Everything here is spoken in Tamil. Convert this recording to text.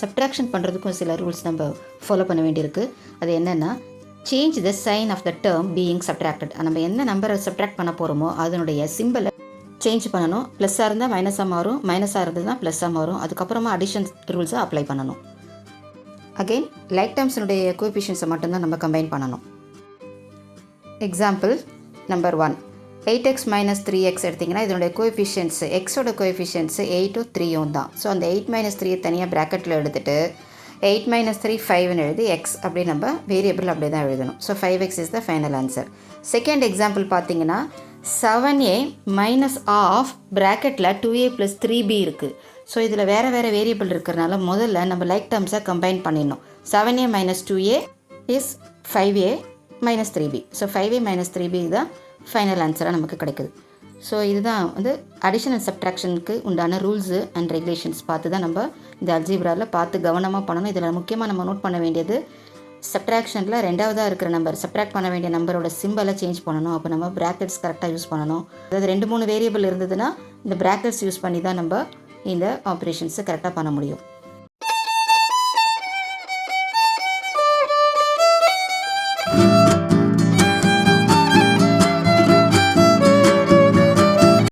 சப்ட்ராக்ஷன் பண்ணுறதுக்கும் சில ரூல்ஸ் நம்ம ஃபாலோ பண்ண வேண்டியிருக்கு. அது என்னென்னா change the sign of the term being subtracted நம்ம என்ன நம்பரை சப்ட்ராக்ட் பண்ண போகிறோமோ அதனுடைய சிம்பிளை சேஞ்ச் பண்ணணும். ப்ளஸ்ஸாக இருந்தால் மைனஸாக மாறும். மைனஸாக இருந்ததுன்னா ப்ளஸ்ஸாக மாறும். அதுக்கப்புறமா அடிஷன் ரூல்ஸை அப்ளை பண்ணணும். அகெயின் லைக் டேர்ம்ஸினுடைய கோஎஃபிஷியன்ஸை மட்டும்தான் நம்ம கம்பைன் பண்ணணும். Example number one eight x minus three x எடுத்திங்கன்னா இதனுடைய கோஎஃபிஷியன்ஸு எக்ஸோட கோஎஃபிஷியன்ஸு எயிட்டும் த்ரீயும் தான். ஸோ அந்த எயிட் மைனஸ் த்ரீயை தனியாக ப்ராக்கெட்டில் எடுத்துகிட்டு எயிட் மைனஸ் த்ரீ ஃபைவ்னு எழுதி எக்ஸ் அப்படி நம்ம வேரியபிள் அப்படி தான் எழுதணும். So five x is the final answer second example பார்த்தீங்கன்னா செவன் ஏ மைனஸ் ஆஃப் ப்ராக்கெட்டில் two a plus three b இருக்குது ஸோ இதில் வேறு வேறு வேரியபிள் இருக்கிறனால முதல்ல நம்ம லைக் டேர்ம்ஸை கம்பைன் பண்ணிடணும். Seven a minus two a is five a minus three b so five a minus three b தான் ஃபைனல் ஆன்சராக நமக்கு கிடைக்குது. ஸோ இதுதான் வந்து அடிஷனல் சப்ட்ராக்ஷனுக்கு உண்டான ரூல்ஸு அண்ட் ரெகுலேஷன்ஸ் பார்த்து தான் நம்ம இந்த அல்ஜிப்ராவில் பார்த்து கவனமாக பண்ணணும். இதில் முக்கியமாக நம்ம நோட் பண்ண வேண்டியது சப்ட்ராக்ஷனில் ரெண்டாவதாக இருக்கிற நம்பர் சப்ட்ராக்ட் பண்ண வேண்டிய நம்பரோட சிம்பலை சேஞ்ச் பண்ணணும். அப்போ நம்ம ப்ராக்கெட்ஸ் கரெக்டாக யூஸ் பண்ணணும். அதாவது ரெண்டு மூணு வேரியபிள் இருந்ததுன்னா இந்த ப்ராக்கெட்ஸ் யூஸ் பண்ணி தான் நம்ம இந்த ஆப்ரேஷன்ஸை கரெக்டாக பண்ண முடியும்.